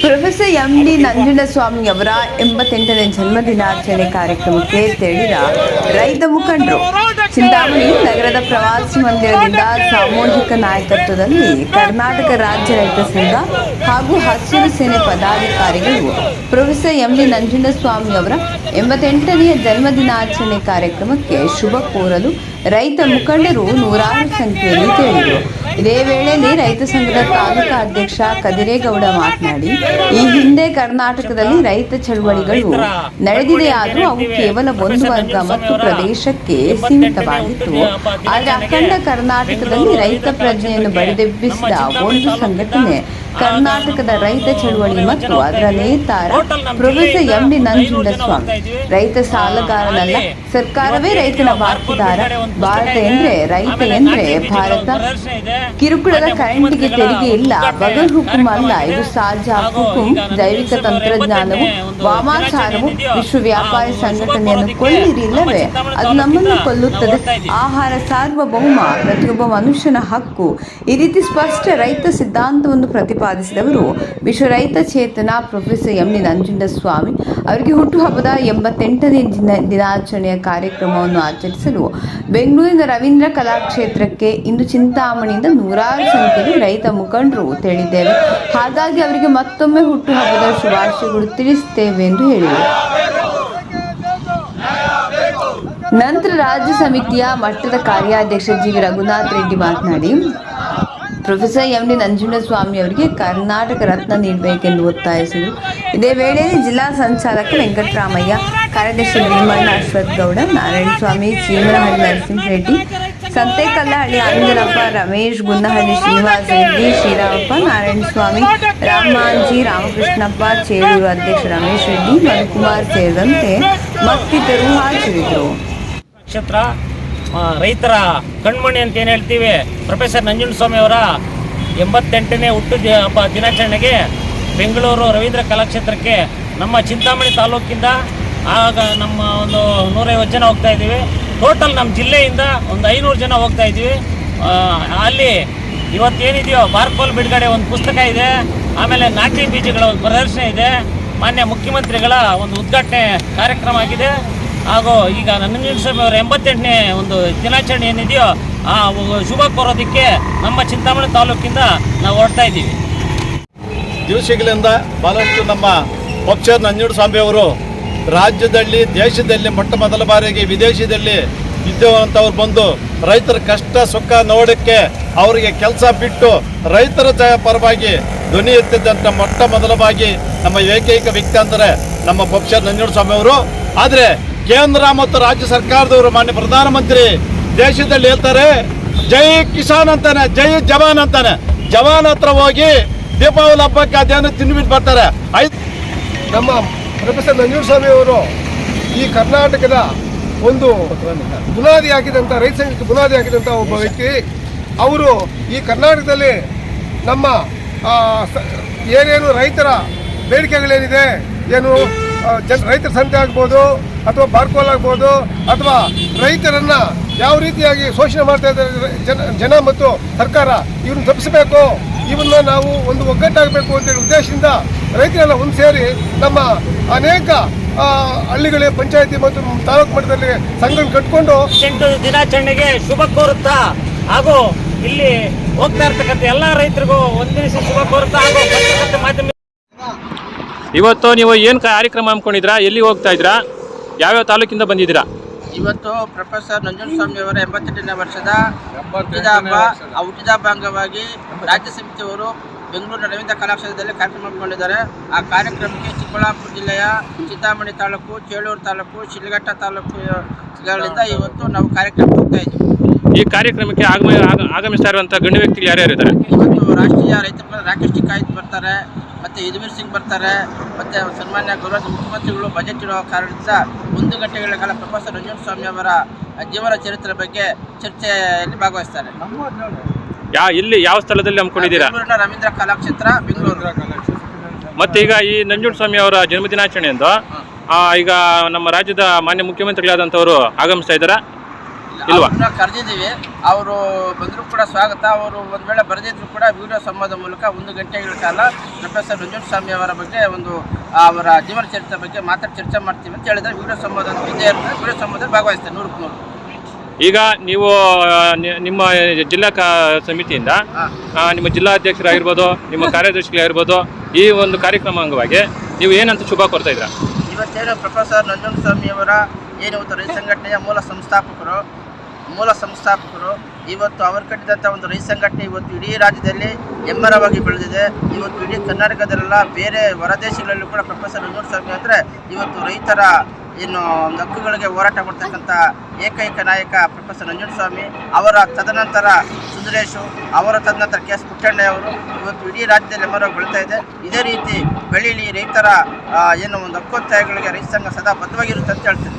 Professor M D Nanjundaswamy ಅವರ ಎಂಬತ್ತೆಂಟನೇ ಜನ್ಮದಿನಾಚರಣೆ ಕಾರ್ಯಕ್ರಮಕ್ಕೆ ತೆರಳಿದ ರೈತ ಮುಖಂಡರು. ಚಿಂತಾಮಣಿ ನಗರದ ಪ್ರವಾಸಿ ಮಂದಿರದಿಂದ ಸಾಮೂಹಿಕ ನಾಯಕತ್ವದಲ್ಲಿ ಕರ್ನಾಟಕ ರಾಜ್ಯ ರೈತ ಸಂಘ ಹಾಗೂ ಹಸಿರು ಸೇನೆ ಪದಾಧಿಕಾರಿಗಳು. ಪ್ರೊಫೆಸರ್ ಎಂ ಡಿ ನಂಜುಂಡಸ್ವಾಮಿ ಅವರ ಎಂಬತ್ತೆಂಟನೆಯ ಜನ್ಮದಿನಾಚರಣೆ ಕಾರ್ಯಕ್ರಮಕ್ಕೆ ಶುಭ ಕೋರಲು ರೈತ ಮುಖಂಡರು ನೂರಾರು ಸಂಖ್ಯೆಯಲ್ಲಿ ತೆರಳಿದರು ಇದೇ ವೇಳೆಯಲ್ಲಿ ರೈತ ಸಂಘದ ತಾಲೂಕಾ ಅಧ್ಯಕ್ಷ ಕದಿರೇಗೌಡ ಮಾತನಾಡಿ, ಈ ಹಿಂದೆ ಕರ್ನಾಟಕದಲ್ಲಿ ರೈತ ಚಳವಳಿಗಳು ನಡೆದಿದೆಯಾದರೂ ಅವು ಕೇವಲ ಒಂದು ವರ್ಗ ಮತ್ತು ಪ್ರದೇಶಕ್ಕೆ ಸೀಮಿತವಾಗಿತ್ತು. ಆದರೆ ಅಖಂಡ ಕರ್ನಾಟಕದಲ್ಲಿ ರೈತ ಪ್ರಜ್ಞೆಯನ್ನು ಬಡಿದೆಬ್ಬಿಸಿದ ಒಂದು ಸಂಘಟನೆ ಕರ್ನಾಟಕದ ರೈತ ಚಳುವಳಿ ಮತ್ತು ಅದರ ನೇತಾರ ಪ್ರೊಫೆಸರ್ ಎಂ ಡಿ ನಂಜುಂಡಸ್ವಾಮಿ. ರೈತ ಸಾಲಗಾರನಲ್ಲ ಸರ್ಕಾರವೇ ರೈತನ ಬಾಕಿದಾರ ಭಾರತ ಎಂದ್ರೆ ರೈತ ಎಂದ್ರೆ ಭಾರತ ಕಿರುಕುಳದ ಕರೆಂಟ್ಗೆ ತೆರಿಗೆ ಇಲ್ಲ. ಬಗಲ್ ಹುಕುಂ ಅಲ್ಲ. ಇದು. ಸಾಜಾ ಹುಕುಂ ಜೈವಿಕ ತಂತ್ರಜ್ಞಾನವು ವಾಮಾಚಾರವು ವಿಶ್ವ ವ್ಯಾಪಾರ ಸಂಘಟನೆಯನ್ನು ಕೊಲ್ಲಿರಿ ಇಲ್ಲವೇ? ಅದು ನಮ್ಮನ್ನು ಕೊಲ್ಲುತ್ತದೆ. ಆಹಾರ ಸಾರ್ವಭೌಮ ಪ್ರತಿಯೊಬ್ಬ ಮನುಷ್ಯನ ಹಕ್ಕು. ಈ ರೀತಿ ಸ್ಪಷ್ಟ ರೈತ ಸಿದ್ಧಾಂತವನ್ನು ಪ್ರತಿಪಾದಿಸಿದವರು ವಿಶ್ವ ರೈತ ಚೇತನ ಪ್ರೊಫೆಸರ್ ಎಂ ಡಿ ನಂಜುಂಡಸ್ವಾಮಿ ಅವರಿಗೆ ಹುಟ್ಟುಹಬ್ಬದ ಎಂಬತ್ತೆಂಟನೇ ದಿನ ದಿನಾಚರಣೆಯ ಕಾರ್ಯಕ್ರಮವನ್ನು ಆಚರಿಸಲು ಬೆಂಗಳೂರಿನ ರವೀಂದ್ರ ಕಲಾಕ್ಷೇತ್ರಕ್ಕೆ ಇಂದು ಚಿಂತಾಮಣಿಯಿಂದ ನೂರಾರು ಸಂಖ್ಯೆಯಲ್ಲಿ ರೈತ ಮುಖಂಡರು ತೆರಳಿದ್ದೇವೆ. ಹಾಗಾಗಿ ಅವರಿಗೆ ಮತ್ತೊಮ್ಮೆ ಹುಟ್ಟುಹಬ್ಬದ ಶುಭಾಶಯಗಳು ತಿಳಿಸುತ್ತೇವೆ ಎಂದು ಹೇಳಿದರು. ನಂತರ ರಾಜ್ಯ ಸಮಿತಿಯ ಮಟ್ಟದ ಕಾರ್ಯಾಧ್ಯಕ್ಷ ಜಿ ರಘುನಾಥ್ ರೆಡ್ಡಿ ಮಾತನಾಡಿ ಪ್ರೊಫೆಸರ್ ಎಂ ಡಿ ನಂಜುಂಡಸ್ವಾಮಿ ಅವರಿಗೆ ಕರ್ನಾಟಕ ರತ್ನ ನೀಡಬೇಕೆಂದು ಒತ್ತಾಯಿಸಿದರು. ಇದೇ ವೇಳೆ ಜಿಲ್ಲಾ ಸಂಚಾಲಕ ವೆಂಕಟರಾಮಯ್ಯ, ಕಾರ್ಯದರ್ಶಿ ಭೀಮಣ್ಣ ಅಶ್ವಥ್ ಗೌಡ ನಾರಾಯಣ ಸ್ವಾಮಿ ನರಸಿಂಹ ರೆಡ್ಡಿ ಸಂತೆಕಲ್ಲಹಳ್ಳಿ ಆನಂದರಪ್ಪ, ರಮೇಶ್ ಗುನ್ನಹಳ್ಳಿ ಶ್ರೀನಿವಾಸ ರೆಡ್ಡಿ, ಶ್ರೀರಾಮಪ್ಪ, ನಾರಾಯಣ ಸ್ವಾಮಿ ರಾಮಾಂಜಿ ರಾಮಕೃಷ್ಣಪ್ಪ ಚೇರೂರು ಅಧ್ಯಕ್ಷ ರಮೇಶ್ ರೆಡ್ಡಿ, ಮನುಕುಮಾರ್ ಸೇರಿದಂತೆ ಮತ್ತಿತರರು ಹಾಜರಿದ್ದರು. ರೈತರ ಕಣ್ಮಣಿ ಅಂತ ಏನು ಹೇಳ್ತೀವಿ? ಪ್ರೊಫೆಸರ್ ನಂಜುಂಡಸ್ವಾಮಿ ಅವರ ಎಂಬತ್ತೆಂಟನೇ ಹುಟ್ಟು ಹಬ್ಬ ದಿನಾಚರಣೆಗೆ ಬೆಂಗಳೂರು ರವೀಂದ್ರ ಕಲಾಕ್ಷೇತ್ರಕ್ಕೆ ನಮ್ಮ ಚಿಂತಾಮಣಿ ತಾಲೂಕಿಂದ ಆಗ ನಮ್ಮ ಒಂದು ನೂರೈವತ್ತು ಜನ ಹೋಗ್ತಾ ಇದ್ದೀವಿ. ಟೋಟಲ್ ನಮ್ಮ ಜಿಲ್ಲೆಯಿಂದ ಒಂದು ಐನೂರು ಜನ ಹೋಗ್ತಾ ಇದ್ದೀವಿ. ಅಲ್ಲಿ ಇವತ್ತೇನಿದೆಯೋ ಬಾರ್ಕೋಲ್ ಬಿಡುಗಡೆ ಒಂದು ಪುಸ್ತಕ ಇದೆ. ಆಮೇಲೆ ನಾಟಿ ಬೀಜಗಳ ಒಂದು ಪ್ರದರ್ಶನ ಇದೆ. ಮಾನ್ಯ ಮುಖ್ಯಮಂತ್ರಿಗಳ ಒಂದು ಉದ್ಘಾಟನೆ ಕಾರ್ಯಕ್ರಮ ಆಗಿದೆ. ಹಾಗೂ ಈಗ ನಂಜುಂಡಸ್ವಾಮಿ ಅವರ ಎಂಬತ್ತೆಂಟನೇ ಒಂದು ದಿನಾಚರಣೆ ಏನಿದೆಯೋ ಆ ಶುಭ ಕೋರೋದಕ್ಕೆ ನಮ್ಮ ಚಿಂತಾಮಣಿ ತಾಲೂಕಿಂದ ನಾವು ಹೊರಡ್ತಾ ಇದ್ದೀವಿ. ದಿವಸಗಳಿಂದ ಬಹಳಷ್ಟು ನಮ್ಮ ಪಕ್ಷ ನಂಜುಂಡಸ್ವಾಮಿ ಅವರು ರಾಜ್ಯದಲ್ಲಿ, ದೇಶದಲ್ಲಿ, ಮೊಟ್ಟ ಮೊದಲ ಬಾರಿಗೆ, ವಿದೇಶದಲ್ಲಿ ಇದ್ದವಂಥವ್ರು ಬಂದು ರೈತರ ಕಷ್ಟ, ಸುಖ ನೋಡೋಕ್ಕೆ ಅವರಿಗೆ ಕೆಲಸ ಬಿಟ್ಟು ರೈತರ ಜಯ ಪರವಾಗಿ ಧ್ವನಿ ಎತ್ತಿದ್ದಂಥ ಮೊಟ್ಟ ಮೊದಲವಾಗಿ ನಮ್ಮ ಏಕೈಕ ವ್ಯಕ್ತಿ ಅಂದರೆ ನಮ್ಮ ಪಕ್ಷ ನಂಜುಂಡಸ್ವಾಮಿ ಅವರು. ಆದರೆ ಕೇಂದ್ರ ಮತ್ತು ರಾಜ್ಯ ಸರ್ಕಾರದವರು ಮಾನ್ಯ ಪ್ರಧಾನಮಂತ್ರಿ ದೇಶದಲ್ಲಿ ಹೇಳ್ತಾರೆ, ಜೈ ಕಿಸಾನ್ ಅಂತಾನೆ, ಜೈ ಜವಾನ್ ಅಂತಾನೆ. ಜವಾನ್ ಹತ್ರ ಹೋಗಿ ದೀಪಾವಳಿ ಹಬ್ಬಕ್ಕೆ ಅದೇನು ತಿನ್ಬಿಟ್ಟು ಬರ್ತಾರೆ. ನಮ್ಮ ಪ್ರೊಫೆಸರ್ ನಂಜುಂಡಸ್ವಾಮಿ ಅವರು ಈ ಕರ್ನಾಟಕದ ಒಂದು ಬುನಾದಿ ಆಗಿದಂಥ ರೈತ ಸಂಘಕ್ಕೆ ಬುನಾದಿ ಆಗಿದಂಥ ಒಬ್ಬ ವ್ಯಕ್ತಿ, ಅವರು ಈ ಕರ್ನಾಟಕದಲ್ಲಿ ನಮ್ಮ ಏನೇನು ರೈತರ ಬೇಡಿಕೆಗಳೇನಿದೆ, ಏನು ಜನ, ರೈತರ ಸಂತೆ ಆಗ್ಬೋದು ಅಥವಾ ಬಾರ್ಕೋಲ್ ಆಗ್ಬೋದು ಅಥವಾ ರೈತರನ್ನ ಯಾವ ರೀತಿಯಾಗಿ ಶೋಷಣೆ ಮಾಡ್ತಾ ಇದ್ದಾರೆ ಜನ ಜನ ಮತ್ತು ಸರ್ಕಾರ ಇವ್ರನ್ನ ತಪ್ಪಿಸಬೇಕು. ಇವನ್ನ ನಾವು ಒಂದು ಒಗ್ಗಟ್ಟಾಗಬೇಕು ಅಂತೇಳಿ ಉದ್ದೇಶದಿಂದ ರೈತರೆಲ್ಲ ಒಂದು ಸೇರಿ ನಮ್ಮ ಅನೇಕ ಹಳ್ಳಿಗಳಿಗೆ ಪಂಚಾಯತಿ ಮತ್ತು ತಾಲೂಕು ಮಟ್ಟದಲ್ಲಿ ಸಂಘ ಕಟ್ಕೊಂಡು ಎಂಟು ದಿನಾಚರಣೆಗೆ ಶುಭ ಕೋರುತ್ತಾ ಹಾಗೂ ಇಲ್ಲಿ ಹೋಗ್ತಾ ಇರ್ತಕ್ಕಂಥ ಎಲ್ಲ ರೈತರಿಗೂ ಒಂದಿನ ಶುಭ ಕೋರುತ್ತಾ ಹಾಗೂ ಮಾಧ್ಯಮ ಇವತ್ತು ನೀವು ಏನು ಕಾರ್ಯಕ್ರಮ ಹಮ್ಮಿಕೊಂಡಿದ್ರಾ ಎಲ್ಲಿ ಹೋಗ್ತಾ ಇದ್ರಾ ಯಾವ್ಯಾವ ತಾಲೂಕಿಂದ ಬಂದಿದ್ದೀರಾ? ಇವತ್ತು ಪ್ರೊಫೆಸರ್ ನಂಜುಂಡಸ್ವಾಮಿ ಅವರ ಎಂಬತ್ತೆಂಟನೇ ವರ್ಷದ ಹುಟ್ಟಿದ ಹಬ್ಬ ಆ ಹುಟ್ಟಿದ ಹಬ್ಬ ಅಂಗವಾಗಿ ರಾಜ್ಯ ಸಮಿತಿಯವರು ಬೆಂಗಳೂರಿನ ರವೀಂದ್ರ ಕಲಾಕ್ಷೇತ್ರದಲ್ಲಿ ಕಾರ್ಯಕ್ರಮ ಹಮ್ಮಿಕೊಂಡಿದ್ದಾರೆ. ಆ ಕಾರ್ಯಕ್ರಮಕ್ಕೆ ಚಿಕ್ಕಬಳ್ಳಾಪುರ ಜಿಲ್ಲೆಯ ಚಿಂತಾಮಣಿ ತಾಲೂಕು ಚೇಳೂರು ತಾಲೂಕು ಶಿಡ್ಲಘಟ್ಟ ತಾಲೂಕುಗಳಿಂದ ಇವತ್ತು ನಾವು ಕಾರ್ಯಕ್ರಮಕ್ಕೆ ಹೋಗ್ತಾ ಇದ್ದೀವಿ. ಈ ಕಾರ್ಯಕ್ರಮಕ್ಕೆ ಆಗಮ ಆಗ- ಆಗಮಿಸ್ತಾ ಇರುವಂಥ ಗಣ್ಯ ವ್ಯಕ್ತಿಗಳು ಯಾರ್ಯಾರು ಇದ್ದಾರೆ? ರಾಷ್ಟ್ರೀಯ ರೈತ ರಾಕೇಶ್ ಟಿಕಾಯತ್ ಬರ್ತಾರೆ ಮತ್ತು ಯದುವೀರ್ ಸಿಂಗ್ ಬರ್ತಾರೆ ಮತ್ತು ಸನ್ಮಾನ್ಯ ಗೌರವ ಮುಖ್ಯಮಂತ್ರಿಗಳು ಬಜೆಟ್ ಇರುವ ಕಾರಣದಿಂದ ಒಂದು ಗಂಟೆಗಳ ಕಾಲ ಪ್ರೊಫೆಸರ್ ನಂಜುಂಡಸ್ವಾಮಿ ಅವರ ಜೀವನ ಚರಿತ್ರೆ ಬಗ್ಗೆ ಚರ್ಚೆಯಲ್ಲಿ ಭಾಗವಹಿಸ್ತಾರೆ. ಯಾ ಇಲ್ಲಿ ಯಾವ ಸ್ಥಳದಲ್ಲಿ ಹಮ್ಮಿಕೊಂಡಿದ್ದೀರಾ? ರವೀಂದ್ರ ಕಲಾಕ್ಷೇತ್ರ ಬೆಂಗಳೂರು. ಮತ್ತೆ ಈಗ ಈ ನಂಜುಂಡಸ್ವಾಮಿ ಅವರ ಜನ್ಮದಿನಾಚರಣೆ ಎಂದು ಆ, ಈಗ ನಮ್ಮ ರಾಜ್ಯದ ಮಾನ್ಯ ಮುಖ್ಯಮಂತ್ರಿಗಳಾದಂಥವರು ಆಗಮಿಸ್ತಾ ಇದ್ದಾರಾ? ಇಲ್ವಾ? ಕರೆದಿದ್ದೀವಿ. ಅವರು ಬಂದರೂ ಕೂಡ ಸ್ವಾಗತ. ಅವರು ಒಂದು ವೇಳೆ ಬರೆದಿದ್ರು ಕೂಡ ವಿಡಿಯೋ ಸಂವಾದ ಮೂಲಕ ಒಂದು ಗಂಟೆಗಳ ಕಾಲ ಪ್ರೊಫೆಸರ್ ಸ್ವಾಮಿ ಅವರ ಬಗ್ಗೆ ಒಂದು ಅವರ ಜೀವನ ಚರಿತ್ರೆ ಬಗ್ಗೆ ಮಾತಾಡಿ ಚರ್ಚೆ ಮಾಡ್ತೀವಿ ಅಂತ ಹೇಳಿದ್ರೆ ವಿಡಿಯೋ ಸಂವಾದ ಇದ್ದೇ ಇರ್ತದೆ ವಿಡಿಯೋ ಸಂವಾದದಲ್ಲಿ ಭಾಗವಹಿಸ್ತಾರೆ ನೂರಕ್ಕೆ ನೂರು. ಈಗ ನೀವು ನಿಮ್ಮ ಜಿಲ್ಲಾ ಕಾ ಸಮಿತಿಯಿಂದ ನಿಮ್ಮ ಜಿಲ್ಲಾಧ್ಯಕ್ಷರಾಗಿರ್ಬೋದು ನಿಮ್ಮ ಕಾರ್ಯದರ್ಶಿಗಳಾಗಿರ್ಬೋದು ಈ ಒಂದು ಕಾರ್ಯಕ್ರಮ ಅಂಗವಾಗಿ ನೀವು ಏನಂತ ಶುಭ ಕೋರ್ತಾ ಇದ್ದೀರಾ? ಇವತ್ತೇನು ಪ್ರೊಫೆಸರ್ ನಂಜುಂಡಸ್ವಾಮಿಯವರ ಏನು ಇವತ್ತು ರೈತ ಸಂಘಟನೆಯ ಮೂಲ ಸಂಸ್ಥಾಪಕರು ಮೂಲ ಸಂಸ್ಥಾಪಕರು, ಇವತ್ತು ಅವರು ಕಟ್ಟಿದಂಥ ಒಂದು ರೈತ ಸಂಘಟನೆ ಇವತ್ತು ಇಡೀ ರಾಜ್ಯದಲ್ಲಿ ಹೆಮ್ಮರವಾಗಿ ಬೆಳೆದಿದೆ. ಇವತ್ತು ಇಡೀ ಕರ್ನಾಟಕದಲ್ಲೆಲ್ಲ ಬೇರೆ ಹೊರದೇಶಗಳಲ್ಲೂ ಕೂಡ ಪ್ರೊಫೆಸರ್ ಸ್ವಾಮಿ ಅಂದರೆ ಇವತ್ತು ರೈತರ ಏನು ಒಂದು ಹಕ್ಕುಗಳಿಗೆ ಹೋರಾಟ ಮಾಡ್ತಕ್ಕಂಥ ಏಕೈಕ ನಾಯಕ ಪ್ರೊಫೆಸರ್ ನಂಜುಂಡಸ್ವಾಮಿ ಅವರ ತದನಂತರ ಸುಂದರೇಶು, ಅವರ ತದನಂತರ ಕೆ ಎಸ್ ಪುಟ್ಟಣ್ಣಯ್ಯವರು ಇವತ್ತು ಇಡೀ ರಾಜ್ಯದಲ್ಲಿ ಹೆಮ್ಮರವಾಗಿ ಬೆಳೀತಾ ಇದೆ. ಇದೇ ರೀತಿ ಬೆಳೀಲಿ ರೈತರ ಏನು ಒಂದು ಹಕ್ಕೊತ್ತಾಯಗಳಿಗೆ ರೈತ ಸಂಘ ಸದಾ ಬದ್ಧವಾಗಿರುತ್ತೆ ಅಂತ ಹೇಳ್ತೀನಿ.